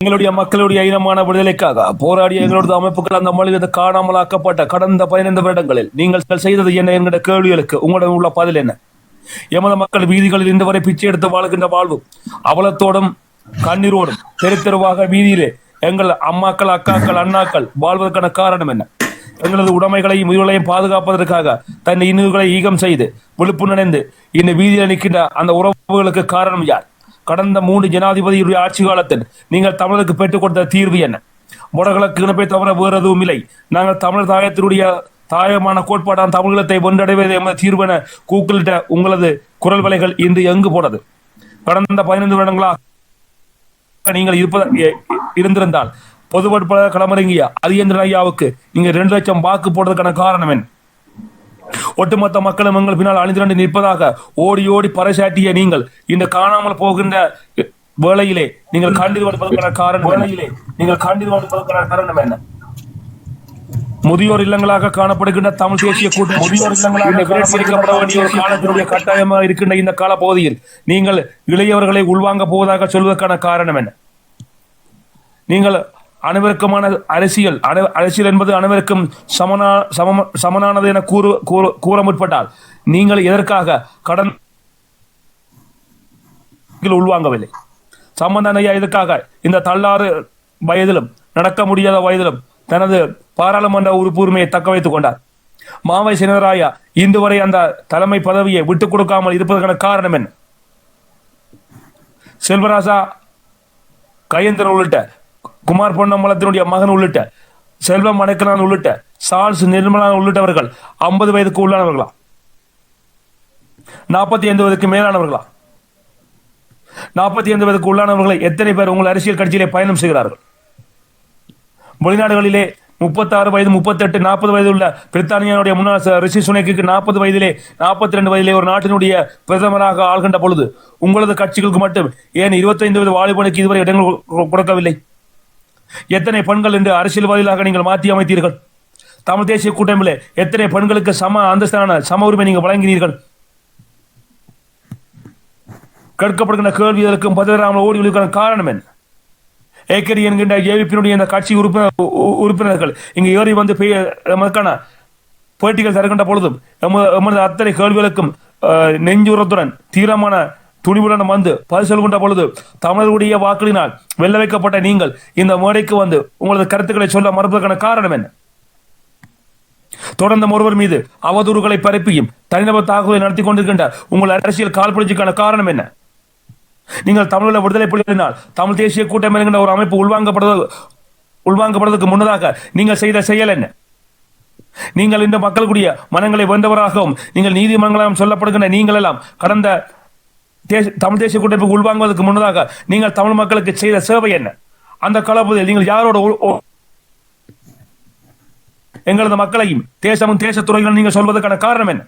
எங்களுடைய மக்களுடைய இனமான விடுதலைக்காக போராடிய எங்களோட அமைப்புகள் அந்த மொழியிலிருந்து காணாமலாக்கப்பட்ட கடந்த பதினைந்து வருடங்களில் நீங்கள் செய்தது என்ன என்கிற கேள்விகளுக்கு உங்களிடம் உள்ள பதில் என்ன? எமது மக்கள் வீதிகளில் இன்று வரை பிச்சை எடுத்து வாழ்கின்ற வாழ்வு அவலத்தோடும் கண்ணீரோடும் தெரு தெருவாக வீதியிலே எங்கள் அம்மாக்கள் அக்காக்கள் அண்ணாக்கள் வாழ்வதற்கான காரணம் என்ன? எங்களது உடைமைகளையும் உயிர்களையும் பாதுகாப்பதற்காக தன் இன்னுகளை ஈகம் செய்து விழுப்புணர்ந்து இந்த வீதியில் நிற்கின்ற அந்த உறவுகளுக்கு காரணம் யார்? கடந்த மூன்று ஜனாதிபதியுடைய ஆட்சி காலத்தில் நீங்கள் தமிழருக்கு பெற்றுக் கொடுத்த தீர்வு என்ன? முடகிழக்கு இணைப்பை தவிர வேறு எதுவும் இல்லை. நாங்கள் தமிழர் தாயத்தினுடைய தாயமான கோட்பாடான தமிழகத்தை ஒன்றடைவது எமது தீர்வு என கூக்குளிட்ட உங்களது குரல் வலைகள் இன்று எங்கு போனது? கடந்த பதினைந்து வருடங்களாக நீங்கள் இருப்பத எ- இருந்திருந்தால் வேட்பாளர் களமிறங்கிய அரியந்திரன் ஐயாவுக்கு நீங்கள் ரெண்டு லட்சம் வாக்கு போடுறதுக்கான காரணம் என்ன? ஒட்டுமொத்த மக்களும் எங்கள் பின்னால் அணிதிரண்டு நிற்பதாக ஓடி ஓடி பறைசாட்டிய நீங்கள் இந்த காணாமல் போகின்ற வேளையிலே நீங்கள் கண்டிது கொடுப்பதற்கான காரணம் வேளையிலே நீங்கள் கண்டிது கொடுப்பதற்கான காரணம் என்ன? முதியோர் இல்லங்களாக காணப்படுகின்ற தமிழ் தேசிய கூட்டம் முதியோர் இல்லங்களாக விரட்சிக்கப்பட வேண்டிய ஒரு காலத்தினுடைய கட்டாயமாக இருக்கின்ற இந்த காலப்பகுதியில் நீங்கள் இளையவர்களை உள்வாங்க போவதாக சொல்வதற்கான காரணம் என்ன? நீங்கள் அனைவருக்குமான அரசியல். அரசியல் என்பது அனைவருக்கும் சமனா சம சமனானது என கூறு கூற- கூற முற்பட்டால் நீங்கள் எதற்காக கடன் உள்வாங்கவில்லை? சம்பந்தன் ஐயா இதற்காக இந்த தள்ளாறு வயதிலும் நடக்க முடியாத வயதிலும் தனது பாராளுமன்ற உறுப்பு உரிமையை தக்க வைத்துக் கொண்டார்? மாவை சினராயா இன்று வரை அந்த தலைமை பதவியை விட்டுக் கொடுக்காமல் இருப்பதற்கான காரணம் என்ன? செல்வராசா கையேந்திரன் உள்ளிட்ட குமார் பொன்னம்பலத்தினுடைய மகன் உள்ளிட்ட செல்வம் அடைக்கலான் உள்ளிட்ட சார்ஸ் நிர்மலான் உள்ளிட்டவர்கள் ஐம்பது வயதுக்கு உள்ளானவர்களா? நாற்பத்தி ஐந்து வயதுக்கு மேலானவர்களா? நாற்பத்தி ஐந்து வயதுக்கு உள்ளானவர்களை எத்தனை பேர் உங்கள் அரசியல் கட்சியிலே பயணம் செய்கிறார்கள்? வெளிநாடுகளிலே முப்பத்தாறு வயது முப்பத்தெட்டு நாற்பது வயது உள்ள பிரித்தானியாவுடைய முன்னாள் ரிஷி சுனைக்கு நாற்பது வயதிலே நாற்பத்தி ரெண்டு வயதிலே ஒரு நாட்டினுடைய பிரதமராக ஆள்கின்ற பொழுது உங்களது கட்சிகளுக்கு மட்டும் ஏன் இருபத்தைந்து வயது வாலிபனுக்கு இதுவரை இடங்கள் கொடுக்கவில்லை? எத்தனை பெண்கள் என்று அரசியல்வாதிகளாக நீங்கள் மாற்றி அமைத்தீர்கள்? தமிழ் தேசிய கூட்டமைப்பில் எத்தனை பெண்களுக்கு சம அந்தஸ்தான சம உரிமை நீங்கள் வழங்கினீர்கள்? கேட்கப்படுகின்ற கேள்விகளுக்கும் பதிலாமல் ஓடி ஒழிக்கான காரணம் என்ன? ஏக்கரி என்கின்ற ஏவிப்பினுடைய இந்த கட்சி உறுப்பினர் உ- உறுப்பினர்கள் இங்கு ஏறி வந்து பெய்ய எமக்கான பேட்டிகள் தருகின்ற பொழுதும் எமது எமது அத்தனை கேள்விகளுக்கும் அஹ், நெஞ்சுரத்துடன் தீவிரமான துணிவுடன் வந்து பரிசல் கொண்ட பொழுது தமிழர்களுடைய வாக்களினால் வெல்ல வைக்கப்பட்ட நீங்கள் இந்த மேடைக்கு வந்து உங்களது கருத்துக்களை சொல்ல மறுப்பதற்கான காரணம் என்ன? தொடர்ந்து ஒருவர் மீது அவதூறுகளை பரப்பியும் தனிநபர் தாக்குதலை நடத்தி கொண்டிருக்கின்ற உங்கள் அரசியல் கால்புணர்ச்சிக்கான காரணம் என்ன? நீங்கள் தமிழில் விடுதலை புலிகளினால் தமிழ் தேசிய கூட்டம் என்கின்ற ஒரு அமைப்பு உள்வாங்கப்படுவது உள்வாங்கப்படுவதற்கு முன்னதாக நீங்கள் செய்த செயல் என்ன? நீங்கள் இந்த மக்களுடைய மனங்களை வென்றவராகவும் நீங்கள் நீதிமன்றங்களாகவும் சொல்லப்படுகின்ற நீங்கள் எல்லாம் கடந்த தேச- தமிழ் தேசிய கூட்டமைப்பு உள்வாங்குவதற்கு முன்னதாக நீங்கள் தமிழ் மக்களுக்கு செய்த சேவை என்ன? அந்த காலப்பகுதியில் நீங்கள் யாரோட உ- எங்களது மக்களையும் தேசமும் தேச துறைகள் நீங்கள் சொல்வதற்கான காரணம் என்ன?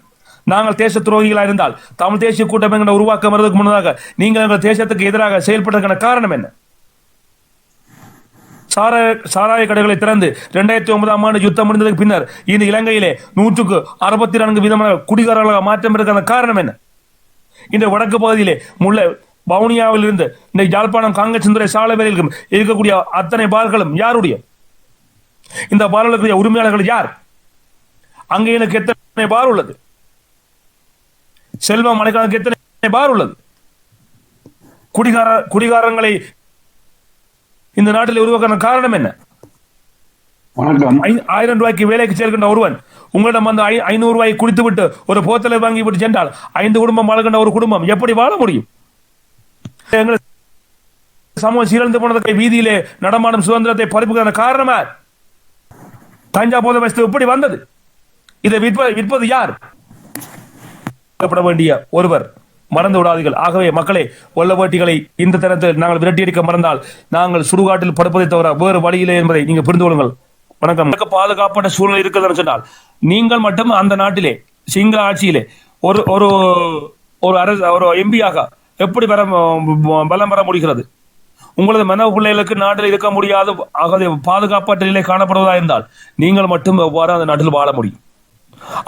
நாங்கள் தேச துரோகிகளாக இருந்தால் தமிழ் தேசிய கூட்டம் என்கிற உருவாக்கம் வருவதற்கு முன்னதாக நீங்கள் எங்கள் தேசத்துக்கு எதிராக செயல்பட்டதற்கான காரணம் என்ன? சாராய சாராய கடைகளை திறந்து ரெண்டாயிரத்தி ஒன்பதாம் ஆண்டு யுத்தம் முடிந்ததுக்கு பின்னர் இந்த இலங்கையிலே நூற்றுக்கு அறுபத்தி நான்கு விதமான குடிகாரர்களாக மாற்றம் இருக்கான காரணம் என்ன? இந்த வடக்கு பகுதியிலே முல்லை வவுனியாவில் இருந்து இந்த யாழ்ப்பாணம் காங்கச்சந்துரை சாலை வரையிலும் இருக்கக்கூடிய அத்தனை பார்களும் யாருடைய? இந்த பார்களுடைய உரிமையாளர்கள் யார்? அங்கே எனக்கு எத்தனை பார் உள்ளது? செல்வம் மலைக்கானுக்கு எத்தனை பார் உள்ளது? குடிகார குடிகாரங்களை இந்த நாட்டில் உருவாக்க காரணம் என்ன? வணக்கம். ஆயிரம் ரூபாய்க்கு வேலைக்கு சேர்க்கின்ற ஒருவன் உங்களிடம் வந்து ஐநூறு ரூபாய் குடித்து விட்டு ஒரு போத்தலை வாங்கி விட்டு சென்றால் ஐந்து குடும்பம் வாழ்கின்ற ஒரு குடும்பம் எப்படி வாழ முடியும்? சமூகம் சீரழிந்து போனதுக்கு வீதியிலே நடமாடும் சுதந்திரத்தை பறிப்புக்கான காரணமா தஞ்சா போத வஸ்து எப்படி வந்தது? இதை விற்ப விற்பது யார்? பட வேண்டிய ஒருவர் மறந்து விடாதீர்கள். ஆகவே மக்களே ஒல்லவேட்டிகளை இந்த தரத்தில் நாங்கள் விரட்டியடிக்க மறந்தால் நாங்கள் சுடுகாட்டில் படுப்பதை தவிர வேறு வழியிலே என்பதை நீங்கள் புரிந்து கொள்ளுங்கள். வணக்கம். எனக்கு பாதுகாப்பட்ட சூழ்நிலை இருக்குதுன்னு சொன்னால் நீங்கள் மட்டும் அந்த நாட்டிலே சிங்கள ஆட்சியிலே ஒரு ஒரு ஒரு அரசு ஒரு எம்பியாக எப்படி வர பலம் பெற முடிகிறது? உங்களது மன பிள்ளைகளுக்கு நாட்டில் இருக்க முடியாத ஆகவே பாதுகாப்பற்ற நிலை காணப்படுவதா இருந்தால் நீங்கள் மட்டும் எவ்வாறு அந்த நாட்டில் வாழ முடியும்?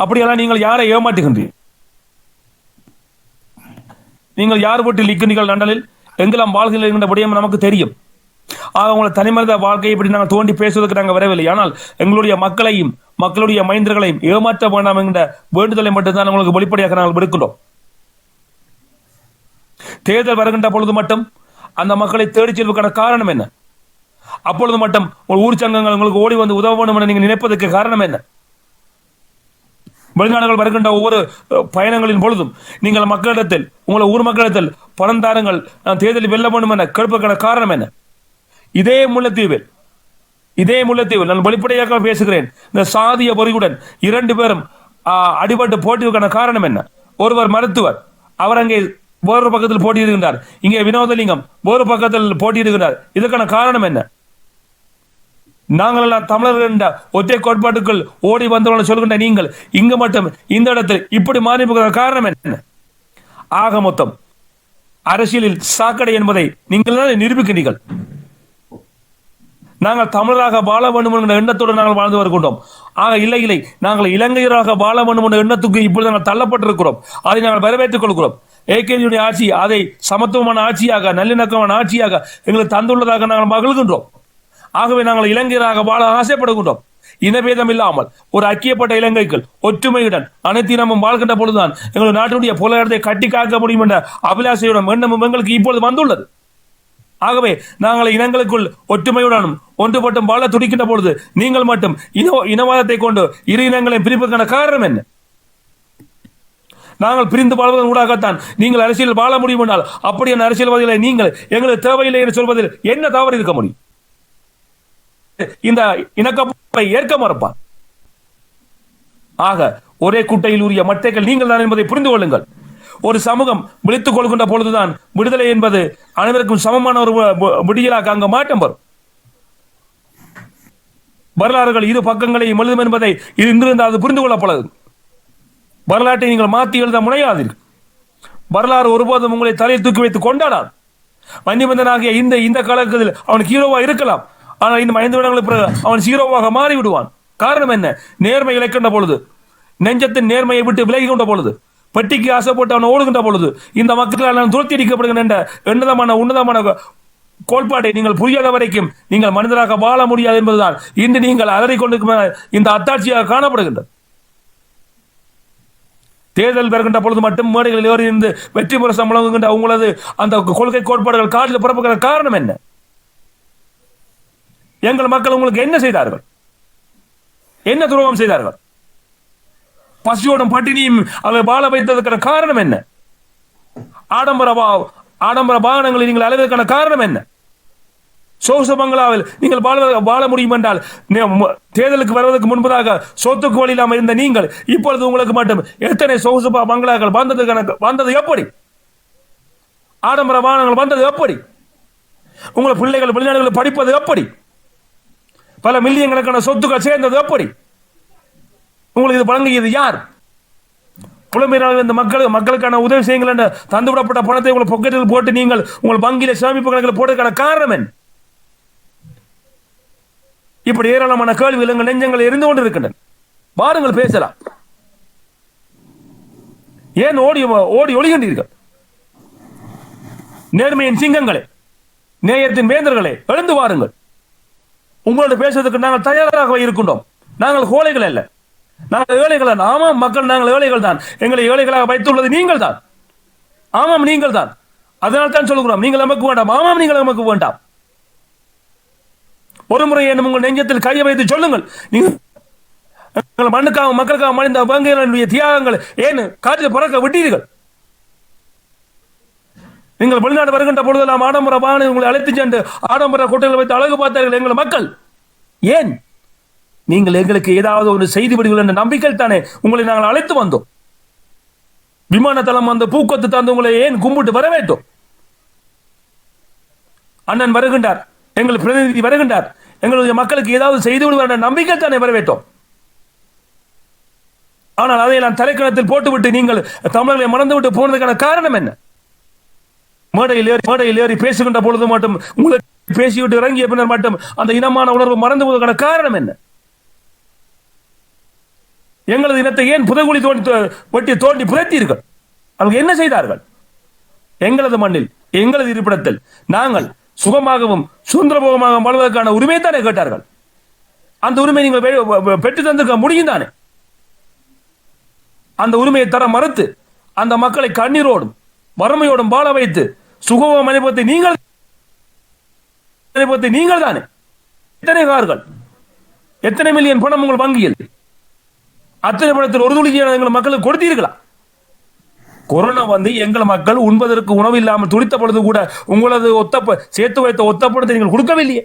அப்படியெல்லாம் நீங்கள் யாரை ஏமாற்றுகின்றீர்கள்? நீங்கள் யார் வீட்டில் நிற்கிறீர்கள் லண்டனில் எங்கெல்லாம் வாழ்கிறீர்கள் என்கிற விடயம் நமக்கு தெரியும். ஆக உங்களை தனிமனித வாழ்க்கையை இப்படி நாங்கள் தோண்டி பேசுவதற்கு நாங்கள் வரவில்லை. ஆனால் எங்களுடைய மக்களையும் மக்களுடைய மைந்தர்களையும் ஏமாற்ற வேண்டாம் என்கிற வேண்டுதலை மட்டும்தான் உங்களுக்கு வெளிப்படையாக நாங்கள் விடுக்கிறோம் தேர்தல் வருகின்ற பொழுது மட்டும் அந்த மக்களை தேடிச் செல்வதற்கான காரணம் என்ன? அப்பொழுது மட்டும் உங்கள் ஊர் சங்கங்கள் உங்களுக்கு ஓடி வந்து உதவ வேண்டும் என நீங்கள் நினைப்பதற்கு காரணம் என்ன? வெளிநாடுகள் வருகின்ற ஒவ்வொரு பயணங்களின் பொழுதும் நீங்கள் மக்களிடத்தில் உங்களை ஊர் மக்களிடத்தில் பணம் தாருங்கள் நான் தேர்தலில் வெல்ல வேண்டும் என கேட்பதற்கான காரணம் என்ன? இதே முல்லைத்தீவில் இதே முல்லைத்தீவில் நான் வெளிப்படையாக பேசுகிறேன். இந்த சாதிய பொறியுடன் இரண்டு பேரும் அடிபட்டு போட்டிக்கான காரணம் என்ன? ஒருவர் மருத்துவர் அவர் அங்கே வேறொரு பக்கத்தில் போட்டியிடுகின்றார். இங்கே வினோதலிங்கம் வேறு பக்கத்தில் போட்டியிடுகின்றார். இதற்கான காரணம் என்ன? நாங்கள் எல்லாம் தமிழர்கள் என்ற ஒற்றை கோட்பாட்டுக்குள் ஓடி வந்தவர்கள் சொல்கின்ற நீங்கள் இங்கு மட்டும் இந்த இடத்தில் இப்படி மாறி போகிற காரணம் என்ன? ஆக மொத்தம் அரசியலில் சாக்கடை என்பதை நீங்கள் தான் நிரூபிக்கிறீர்கள். நாங்கள் தமிழராக வாழ வேண்டும் என்ற எண்ணத்தோடு நாங்கள் வாழ்ந்து வருகின்றோம். ஆக இல்லை இல்லை. நாங்கள் இலங்கையராக வாழ வேண்டும் என்ற எண்ணத்துக்கு இப்பொழுது நாங்கள் தள்ளப்பட்டிருக்கிறோம். அதை நாங்கள் வரவேற்றுக் கொள்கிறோம். ஏகேஜியுடைய ஆட்சி அதை சமத்துவமான ஆட்சியாக நல்லிணக்கமான ஆட்சியாக எங்களுக்கு தந்துள்ளதாக நாங்கள் மகிழ்கின்றோம். ஆகவே நாங்கள் இலங்கையராக வாழ ஆசைப்படுகின்றோம். இனபேதம் இல்லாமல் ஒரு ஐக்கியப்பட்ட இலங்கைகள் ஒற்றுமையுடன் அனைத்து நம்ம வாழ்கின்ற பொழுதுதான் எங்கள் நாட்டினுடைய பொருளாதாரத்தை கட்டி காக்க முடியும் என்ற அபிலாஷையுடன் எண்ணமும் எங்களுக்கு இப்பொழுது வந்துள்ளது. ஆகவே நாங்கள் இனங்களுக்குள் ஒற்றுமையுடனும் ஒன்றுபட்டும் வாழ துடிக்கின்ற பொழுது நீங்கள் மட்டும் இன இனவாதத்தை கொண்டு இரு இனங்களை பிரிப்பதற்கான காரணம் என்ன? நாங்கள் பிரிந்து வாழ்வதன் ஊடாகத்தான் நீங்கள் அரசியல் வாழ முடியும் என்றால் அப்படியான அரசியல்வாதிகளை நீங்கள் எங்களுக்கு தேவையில்லை என்று சொல்வதில் என்ன தவறு இருக்க முடியும்? இந்த இணக்கப்பை ஏற்க மறுப்பார். ஆக ஒரே குட்டையில் உரிய மட்டைகள் நீங்கள் தான் என்பதை புரிந்து கொள்ளுங்கள். ஒரு சமூகம் விழித்துக் கொள்கின்ற பொழுதுதான் விடுதலை என்பது அனைவருக்கும் சமமான ஒரு விடியலாக அங்கு மாற்றம் வரும். வரலாறுகள் இரு பக்கங்களையும் எழுதும் என்பதை இது இன்றிருந்து அது புரிந்து கொள்ளப்படாது வரலாற்றை நீங்கள் மாற்றி எழுத முனையாதீர்கள். வரலாறு ஒருபோதும் உங்களை தலையில் தூக்கி வைத்து கொண்டாடாது. மன்னிபந்தனாகிய இந்த இந்த காலகட்டத்தில் அவன் ஹீரோவா இருக்கலாம். ஆனால் இன்னும் ஐந்து வருடங்களுக்கு பிறகு அவன் ஹீரோவாக மாறிவிடுவான். காரணம் என்ன? நேர்மை இழக்கின்ற பொழுது நெஞ்சத்தின் நேர்மையை விட்டு விலகி கொண்ட பொழுது. பெட்டிக்கு ஆசைப்பட்டு அவன் ஓடுகின்ற பொழுது இந்த மக்களால் துரத்தி அடிக்கப்படுகின்ற என்ற உன்னதமான உன்னதமான கோட்பாட்டை நீங்கள் புரியாத வரைக்கும் நீங்கள் மனிதராக வாழ முடியாது என்பதுதான். இன்று நீங்கள் அலறி கொண்டிருக்கிற இந்த அத்தாட்சியாக காணப்படுகின்றது. தேர்தல் பெறுகின்ற பொழுது மட்டும் மேடைகளில் ஏறி இருந்து வெற்றி முரசம் முழங்குகின்ற உங்களது அந்த கொள்கை கோட்பாடுகள் காட்டில் பிறப்புகிற காரணம் என்ன? எங்கள் மக்கள் உங்களுக்கு என்ன செய்தார்கள்? என்ன துரோகம் செய்தார்கள்? பசியோடும் பட்டினியும் அவை வாழ வைத்ததற்கான காரணம் என்ன? ஆடம்பர ஆடம்பர வாகனங்களை நீங்கள் அலைவதற்கான காரணம் என்ன? சொகுசு பங்களாவில் நீங்கள் வாழ வாழ முடியும் என்றால் தேர்தலுக்கு வருவதற்கு முன்பதாக சொத்துக்கு வழி இல்லாமல் இருந்த நீங்கள் இப்பொழுது உங்களுக்கு மட்டும் எத்தனை சொகுசு பங்களாக்கள் பங்களாக்கள் வந்ததுக்கான வந்தது எப்படி? ஆடம்பர வாகனங்கள் வந்தது எப்படி? உங்களை பிள்ளைகள் வெளிநாடுகளில் படிப்பது எப்படி? பல மில்லியன் கணக்கான சொத்துக்கள் சேர்ந்தது எப்படி? உங்களுக்கு இது வழங்கியது யார்? புலம்பெயர்ந்த இந்த மக்கள் மக்களுக்கான உதவி செய்யுங்கள் என்று தந்துவிடப்பட்ட பணத்தை உங்கள் பொக்கெட்டில் போட்டு நீங்கள் உங்கள் வங்கியில சேமிப்பு கணக்கில் போட்டதுக்கான காரணம் என்ன? இப்படி ஏராளமான கேள்விகள் எங்கள் நெஞ்சங்கள் இருந்து கொண்டு இருக்கின்றன வாருங்கள் பேசலாம். ஏன் ஓடி ஓடி ஒளிகின்றீர்கள்? நேர்மையின் சிங்கங்களே நேயத்தின் வேந்தர்களே எழுந்து வாருங்கள். உங்களோட பேசுவதற்கு நாங்கள் தயாராக இருக்கின்றோம். நாங்கள் கோழைகள் அல்ல. நாங்கள் ஏழைகள் அல்ல. ஆமாம் மக்கள் நாங்கள் ஏழைகள் தான். எங்களை ஏழைகளாக வைத்துள்ளது நீங்கள் தான். ஆமாம் நீங்கள் தான். அதனால் தான் சொல்கிறோம் நீங்கள் நமக்கு வேண்டாம். ஆமாம் நீங்கள் நமக்கு வேண்டாம். ஒரு முறை என்ன உங்கள் நெஞ்சத்தில் கையை வைத்து சொல்லுங்கள். நீங்கள் எங்கள் மண்ணுக்காக மக்களுக்காக மனித வங்கிகளுடைய தியாகங்கள் ஏன் காற்றில் பறக்க விட்டீர்கள்? நீங்கள் வெளிநாடு வருகின்ற பொழுதெல்லாம் ஆடம்பர வாகனம் உங்களை அழைத்து சென்று ஆடம்பர கோட்டைகள் வைத்து அழகு பார்த்தார்கள் எங்கள் மக்கள். ஏன்? நீங்கள் எங்களுக்கு ஏதாவது ஒரு செய்தி விடுங்கள் என்ற நம்பிக்கை தானே உங்களை நாங்கள் அழைத்து வந்தோம். விமானத்தளம் அந்த பூக்கொத்து தந்து உங்களை ஏன் கும்பிட்டு வரவேட்டும் அண்ணன் வருகின்றார். எங்கள் பிரதிநிதி வருகின்றார். எங்களுடைய மக்களுக்கு ஏதாவது செய்து விடுவார் என்ற நம்பிக்கை தானே வரவேற்றோம் ஆனால் அதை நான் தலைக்கணத்தில் போட்டுவிட்டு நீங்கள் தமிழர்களை மறந்துவிட்டு போனதுக்கான காரணம் என்ன? மேடையில் ஏறி மேடையில் ஏறி பேசுகின்ற பொழுது மட்டும் உங்களுக்கு பேசிவிட்டு இறங்கிய பின்னர் மட்டும் அந்த இனமான உணர்வு மறந்து போவதற்கான காரணம் என்ன? எங்களது இனத்தை ஏன் புதைகுழி தோண்டி வெட்டி தோண்டி புதைத்தீர்கள்? அவங்க என்ன செய்தார்கள்? எங்களது மண்ணில் எங்களது இருப்பிடத்தில் நாங்கள் சுகமாகவும் சுதந்திரபோகமாகவும் வாழ்வதற்கான உரிமை தானே கேட்டார்கள்? அந்த உரிமை நீங்கள் பெற்று தந்திருக்க முடியும் தானே? அந்த உரிமையை தர மறுத்து அந்த மக்களை கண்ணீரோடும் வறுமையோடும் வாழ வைத்து சுகபோகம் அனுபவத்தை நீங்கள் அனுபவத்தை நீங்கள் தானே? எத்தனை கார்கள்? எத்தனை மில்லியன் பணம் உங்கள் வங்கியில்? அத்தனை பணத்தில் ஒரு துளி எங்களை மக்களுக்கு கொடுத்தீர்களா? கொரோனா வந்து எங்கள் மக்கள் உண்பதற்கு உணவு இல்லாமல் துடித்த பொழுது கூட உங்களது ஒத்த சேர்த்து வைத்த ஒத்த பணத்தை நீங்கள் கொடுக்கவில்லையே.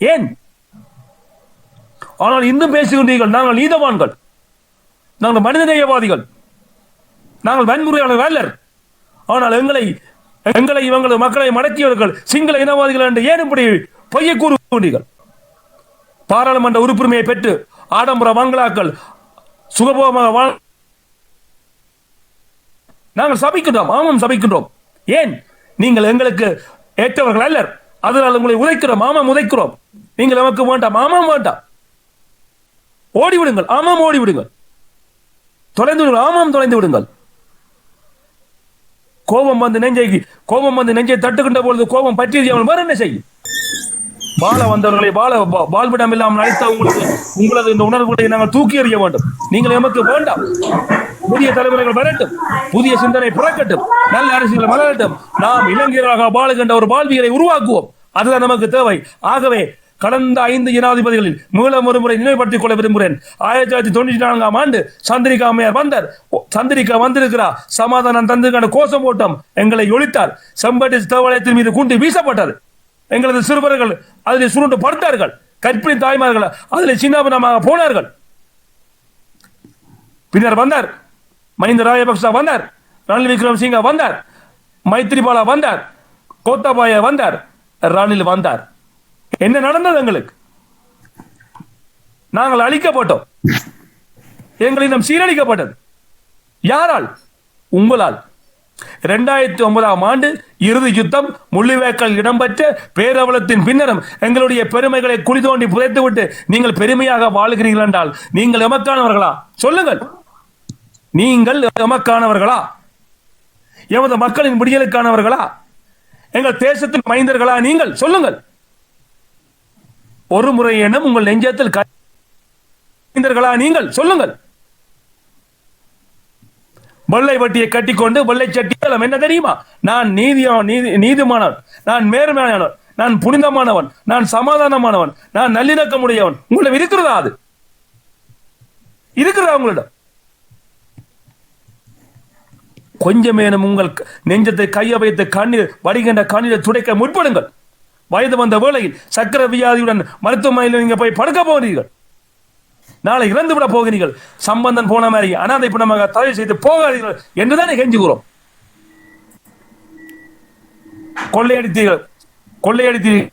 ஏன்? ஆனால் இன்னும் பேசுகின்றீர்கள் நாங்கள் நீதவான்கள். நாங்கள் மனிதநேயவாதிகள் நாங்கள் வன்முறையாளர் வேலர். ஆனால் எங்களை எங்களை இவங்களது மக்களை மடக்கியவர்கள் சிங்கள இனவாதிகள் என்று ஏன் இப்படி பொய்ய கூறுகின்றீர்கள்? பாராளுமன்ற உறுப்புரிமையை பெற்று ஆடம்பர பங்களாக்கள் சுகபோகமாக வாழ் நாங்கள் சபிக்கின்றோம் ஆமாம் சபிக்கின்றோம். ஏன்? நீங்கள் எங்களுக்கு ஏற்றவர்கள் அல்லர். அதனால் உங்களை உதைக்கிறோம் ஆமாம் உதைக்கிறோம். நீங்கள் நமக்கு வேண்டாம் ஆமாம் வேண்டாம். ஓடிவிடுங்கள் ஆமாம் ஓடிவிடுங்கள். தொலைந்து விடுங்கள் ஆமாம் தொலைந்து விடுங்கள். கோபம் வந்து நெஞ்சை கோபம் வந்து நெஞ்சை தட்டுகின்ற பொழுது கோபம் பற்றி அவன் வேற என்ன செய்யும்? வாழ வந்தவர்களை வாழ வா- வாழ்விடம் இல்லாமல் அழைத்த உங்களுக்கு உங்களது இந்த உணர்வுகளை நாங்கள் தூக்கி எறிய வேண்டும். நீங்கள் எமக்கு வேண்டாம். புதிய தலைமுறைகள் வரட்டும். புதிய சிந்தனை பிறக்கட்டும். நல்ல அரசியல் மலரட்டும். நாம் இளைஞராக வாழுகின்ற ஒரு வாழ்வியலை உருவாக்குவோம். அதுதான் நமக்கு தேவை. ஆகவே கடந்த ஐந்து ஜனாதிபதிகளில் மீளம் ஒருமுறை நினைவுபடுத்திக் கொள்ள விரும்புகிறேன். ஆயிரத்தி தொள்ளாயிரத்தி தொண்ணூற்றி நான்காம் ஆண்டு சந்திரிகா அம்மையார் வந்தார். ஓ, சந்திரிகா வந்திருக்கிறார். சமாதானம் தந்திருக்கான கோஷம் ஓட்டம் எங்களை ஒழித்தார். செம்பட்டி தேவாலயத்தின் மீது குண்டு வீசப்பட்டது. எங்களது சிறுவர்கள் அதில் சுருண்டு படுத்தார்கள். கற்பிணி தாய்மார்கள் அதில் சின்னாபின்னமாக போனார்கள். பின்னர் வந்தார். மஹிந்த ராஜபக்சா வந்தார். ரணில் விக்ரமசிங்கா வந்தார். மைத்ரிபாலா வந்தார். கோத்தாபாய வந்தார். ரணில் வந்தார். என்ன நடந்தது எங்களுக்கு? நாங்கள் அழிக்கப்பட்டோம். எங்களிடம் சீரழிக்கப்பட்டது. யாரால்? உங்களால். இரண்டாயிரத்தி ஒன்பதாம் ஆண்டு இறுதி யுத்தம் முள்ளிவேக்கல் இடம்பெற்ற பேரவலத்தின் பின்னரும் எங்களுடைய பெருமைகளை குழி தோண்டி புதைத்துவிட்டு நீங்கள் பெருமையாக வாழுகிறீர்கள் என்றால் நீங்கள் எமக்கானவர்களா? சொல்லுங்கள். நீங்கள் எமக்கானவர்களா? எமது மக்களின் விடியலுக்கானவர்களா? எங்கள் தேசத்தின் மைந்தர்களா நீங்கள்? சொல்லுங்கள். ஒரு முறை எனும் உங்கள் நெஞ்சத்தில் மைந்தர்களா நீங்கள்? சொல்லுங்கள். வெள்ளை வட்டியை கட்டிக்கொண்டு வெள்ளை சட்டியாலம் என்ன தெரியுமா? நான் நீதியான நீதி நீதிமானவன். நான் மேர்மையானவன் நான் புனிதமானவன். நான் சமாதானமானவன். நான் நல்லிணக்கமுடையவன். உங்களிடம் இருக்கிறதா அது? இருக்கிறதா உங்களிடம்? கொஞ்சமேனும் உங்கள் நெஞ்சத்தை கைய வைத்து கண்ணீர் வடிகின்ற கண்ணீரை துடைக்க முற்படுங்கள். வயது வந்த வேளையில் சக்கர வியாதியுடன் மருத்துவமனையில் நீங்க போய் படுக்க போகிறீர்கள். நாளை இறந்து விட போகிறீர்கள். சம்பந்தன் போன மாதிரி அனாதை பிணமாக தலை செய்து போகாதீர்கள் என்றுதானே கெஞ்சுகிறோம். கொள்ளையடித்தீர்கள். கொள்ளையடித்தீர்கள்.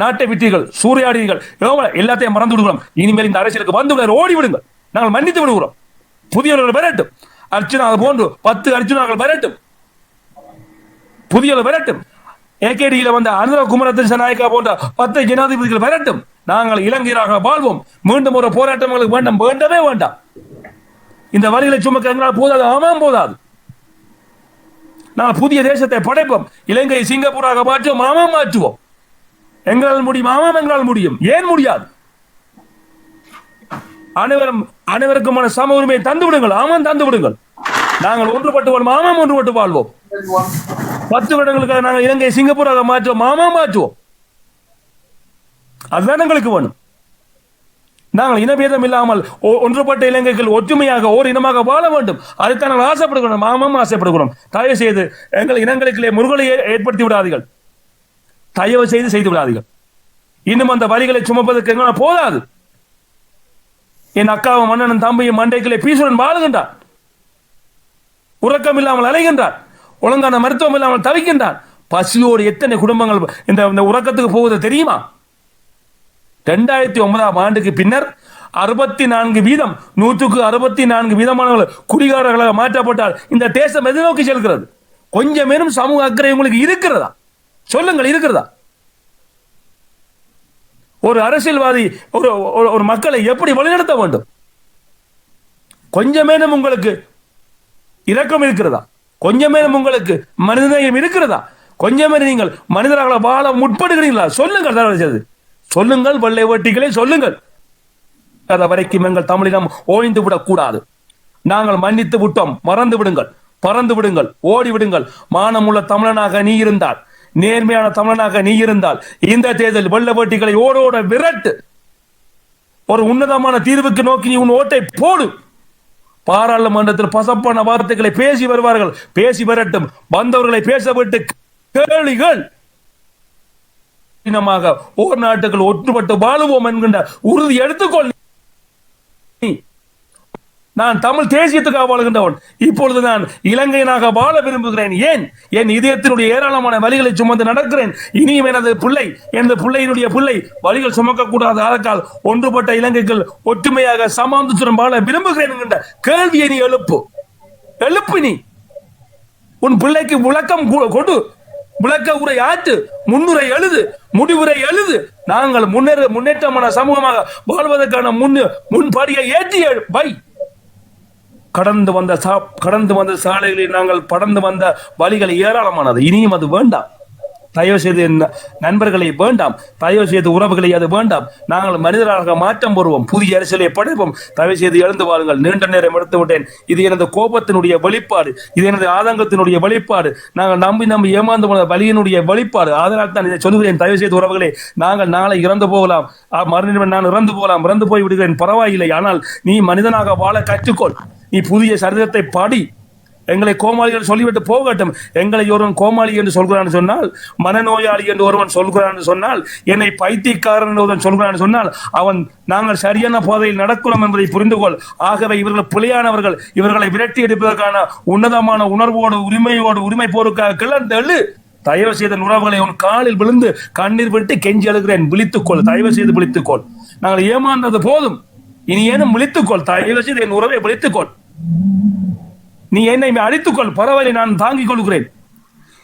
நாட்டை விட்டீர்கள். சூறையாடினீர்கள் எல்லாத்தையும் மறந்து விடுகிறோம். இனிமேல் இந்த அரசியலுக்கு வந்து விட ஓடி விடுங்கள். நாங்கள் மன்னித்து விடுகிறோம். புதியவர்கள் வரட்டும். அர்ச்சனா அது போன்று பத்து அர்ச்சனாக்கள் வரட்டும். புதியவர்கள் வரட்டும். ஏகேடியில் வந்த அனுர குமரத்தின் நாயக்கா போன்ற பத்து ஜனாதிபதிகள் வரட்டும். நாங்கள் இலங்கையராக வாழ்வோம். மீண்டும் ஒரு போராட்டங்களுக்கு வேண்டும். வேண்டவே வேண்டாம். இந்த வரிகளை சுமக்க எங்களால் போதாது ஆமாம் போதாது. நாங்கள் புதிய தேசத்தை படைப்போம். இலங்கையை சிங்கப்பூராக மாற்றுவோம் ஆமாம் மாற்றுவோம். எங்களால் முடியும் ஆமாம் எங்களால் முடியும். ஏன் முடியாது? அனைவரும் அனைவருக்குமான சம உரிமையை தந்து விடுங்கள் ஆமாம் தந்து விடுங்கள். நாங்கள் ஒன்றுபட்டு வாழ்வோம் ஆமாம் ஒன்றுபட்டு வாழ்வோம். பத்து வருடங்களுக்காக நாங்கள் இலங்கையை சிங்கப்பூராக மாற்றுவோம் ஆமாம் மாற்றுவோம். அதுதான் எங்களுக்கு வேணும். நாங்கள் இனபேதம் இல்லாமல் ஒன்றுபட்ட இலங்கைகள் ஒற்றுமையாக ஓர் இனமாக வாழ வேண்டும். அதைத்தான் நாங்கள் ஆசைப்படுகிறோம் ஆமாம் ஆசைப்படுகிறோம். தயவு செய்து எங்கள் இனங்களுக்குள்ளே முருகலை ஏற்படுத்தி விடாதீர்கள். தயவு செய்து செய்து விடாதீர்கள். இன்னும் அந்த வரிகளை சுமப்பதற்கு எங்களால் போதாது. என் அக்காவும் மன்னனும் தம்பியும் மண்டைக்குள்ளே பீசுடன் வாழுகின்றார். உறக்கம் இல்லாமல் அலைகின்றார். ஒழுங்கான மருத்துவம் இல்லாமல் தவிக்கின்றார். பசியோடு எத்தனை குடும்பங்கள் இந்த இந்த உறக்கத்துக்கு போவது தெரியுமா? ரெண்டாயிரத்தி ஒன்பதாம் ஆண்டுக்கு பின்னர் அறுபத்தி நான்கு வீதம் நூற்றுக்கு அறுபத்தி நான்கு வீதமானவர்கள் குடிகாரர்களாக மாற்றப்பட்டால் இந்த தேசம் எது நோக்கி செல்கிறது? கொஞ்சமேனும் சமூக அக்கறை உங்களுக்கு இருக்கிறதா? சொல்லுங்கள் இருக்கிறதா? ஒரு அரசியல்வாதி ஒரு ஒரு- ஒரு மக்களை எப்படி வழிநடத்த வேண்டும்? கொஞ்சமேனும் உங்களுக்கு இரக்கம் இருக்கிறதா? கொஞ்சமேனும் உங்களுக்கு மனிதநேயம் இருக்கிறதா? கொஞ்சமே நீங்கள் மனிதர்களாக வாழ முற்படுகிறீங்களா சொல்லுங்கள் தயவு செய்து. சொல்லுங்கள் வெள்ளை வேட்டிகளை சொல்லுங்கள். அது வரைக்கும் எங்கள் தமிழினம் ஓய்ந்து விடக்கூடாது. நாங்கள் மன்னித்து விட்டோம் மறந்து விடுங்கள் பறந்து விடுங்கள் ஓடி விடுங்கள். மானமுள்ள தமிழனாக நீ இருந்தால் நேர்மையான தமிழனாக நீ இருந்தால் இந்த தேர்தல் வெள்ள வேட்டிகளை ஓடோட விரட்டு. ஒரு உன்னதமான தீர்வுக்கு நோக்கி நீ உன் ஓட்டை போடு. பாராளுமன்றத்தில் பசப்பான வார்த்தைகளை பேசி வருவார்கள். பேசி வரட்டும். வந்தவர்களை பேச விட்டு இனமாக ஓர் நாட்டுகள் ஒற்றுப்பட்டு வாழுவோம் என்கின்ற உறுதி எடுத்துக்கொள். நான் தமிழ் தேசியத்துக்காக வாழ்கின்றவன். இப்பொழுது நான் இலங்கையனாக வாழ விரும்புகிறேன். ஏன்? என் இதயத்தினுடைய ஏராளமான வழிகளை சுமந்து நடக்கிறேன். இனியும் எனது பிள்ளை எனது பிள்ளையினுடைய பிள்ளை வழிகள் சுமக்கக்கூடாத அதற்கால் ஒன்றுபட்ட இலங்கைகள் ஒற்றுமையாக சமாந்தத்துடன் வாழ விரும்புகிறேன் என்கின்ற கேள்வியை நீ எழுப்பு. எழுப்பு நீ. உன் பிள்ளைக்கு விளக்கம் கொ- கொடு. விளக்க உரை ஆற்று முன்னுரை எழுது முடிவுரை எழுது. நாங்கள் முன்னேற முன்னேற்றமான சமூகமாக வாழ்வதற்கான முன் முன்படியை ஏற்றி பை கடந்து வந்த சா- கடந்து வந்த சாலைகளில் நாங்கள் படந்து வந்த வழிகள் ஏராளமானது. இனியும் அது வேண்டாம். தயவு செய்து நண்பர்களை வேண்டாம். தயவு செய்து உறவுகளை அது வேண்டாம். நாங்கள் மனிதராக மாற்றம் வருவோம் புதிய அரசியலை படைப்போம். தயவு செய்து எழுந்து வாருங்கள். நீண்ட நேரம் எடுத்து விட்டேன். இது எனது கோபத்தினுடைய வெளிப்பாடு. இது எனது ஆதங்கத்தினுடைய வெளிப்பாடு. நாங்கள் நம்பி நம்பி ஏமாந்து போன வழியினுடைய வெளிப்பாடு. அதனால் தான் இதை சொல்கிறேன் தயவு செய்து உறவுகளே நாங்கள் நாளை இறந்து போகலாம். ஆ, மறுநிமிடம் நான் இறந்து போகலாம். இறந்து போய் விடுகிறேன் பரவாயில்லை. ஆனால் நீ மனிதனாக வாழ கற்றுக்கொள். நீ புதிய சரிதத்தை பாடி. எங்களை கோமாளிகள் சொல்லிவிட்டு போகட்டும். எங்களை ஒருவன் கோமாளி என்று சொல்கிறான் சொன்னால் மனநோயாளி என்று ஒருவன் சொல்கிறான் சொன்னால் என்னை பைத்தியக்காரன் என்று ஒருவன் சொல்கிறான் சொன்னால் அவன் நாங்கள் சரியான பாதையில் நடக்கிறோம் என்பதை புரிந்து கொள் ஆகவே இவர்கள் பிழையானவர்கள் இவர்களை விரட்டி எடுப்பதற்கான உன்னதமான உணர்வோடு உரிமையோடு உரிமை போருக்காக கிளர்ந்தெழு. தயவு செய்த உறவுகளை உன் காலில் விழுந்து கண்ணீர் விட்டு கெஞ்சி அழுகிறேன். விழித்துக்கொள். தயவு செய்து விழித்துக்கொள். நாங்கள் ஏமாந்தது போதும். இனி ஏனும் விழித்துக்கொள். தயவு செய்து என் உறவை விழித்துக்கொள். நீ என்னை அழித்துக்கொள். பரவாயில்லை நான் தாங்கிக் கொள்கிறேன்.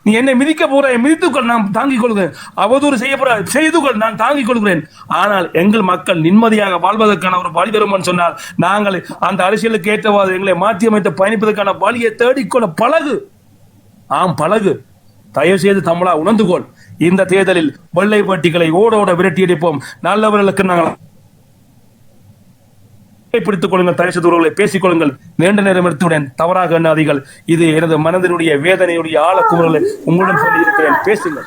நீ என்னை மிதிக்க போற மிதித்துக்கொள் நான் தாங்கிக் கொள்கிறேன். அவதூறு செய்ய போற செய்து கொள் நான் தாங்கிக் கொள்கிறேன். ஆனால் எங்கள் மக்கள் நிம்மதியாக வாழ்வதற்கான ஒரு வழி தருமன் சொன்னால் நாங்கள் அந்த அரசியலுக்கு ஏற்றவாறு எங்களை மாற்றி அமைத்து பயணிப்பதற்கான வழியை தேடிக்கொள்ள பழகு. ஆம் பழகு. தயவு செய்து தமிழா உணர்ந்து கொள் இந்த தேர்தலில் வெள்ளை பட்டிகளை ஓடோட விரட்டி அடிப்போம். நல்லவர்களுக்கு நாங்கள் பிடித்துக் கொள்ளுங்கள். செய்து உறவுகளை பேசிக் கொள்ளுங்கள். நீண்ட நேரம் எடுத்துவிடேன் தவறாக எண்ணாதீர்கள். இது எனது மனதினுடைய வேதனையுடைய ஆழக்குமுறலை உங்களுடன் சொல்லி இருக்கிறேன் பேசுங்கள்.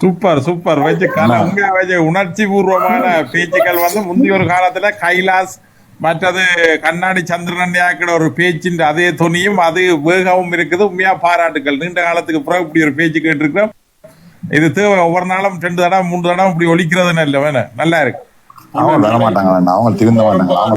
Super super. வச்சு உணர்ச்சி பூர்வமான பேச்சுக்கள் வந்து முந்தைய ஒரு காலத்துல கைலாஸ் மற்றது கண்ணாடி சந்திரன் யாக்கிற ஒரு பேச்சின் அதே துணியும் அது வேகமும் இருக்குது. உண்மையா பாராட்டுக்கள். நீண்ட காலத்துக்கு பிறகு இப்படி ஒரு பேச்சு கேட்டிருக்கிறோம். இது தேவை. ஒவ்வொரு நாளும் ரெண்டு தடவை மூணு தடவை இப்படி ஒலிக்கிறது நல்ல வேணும் நல்லா இருக்கு. அவங்க தர மாட்டாங்க அவங்க திருந்த மாட்டாங்க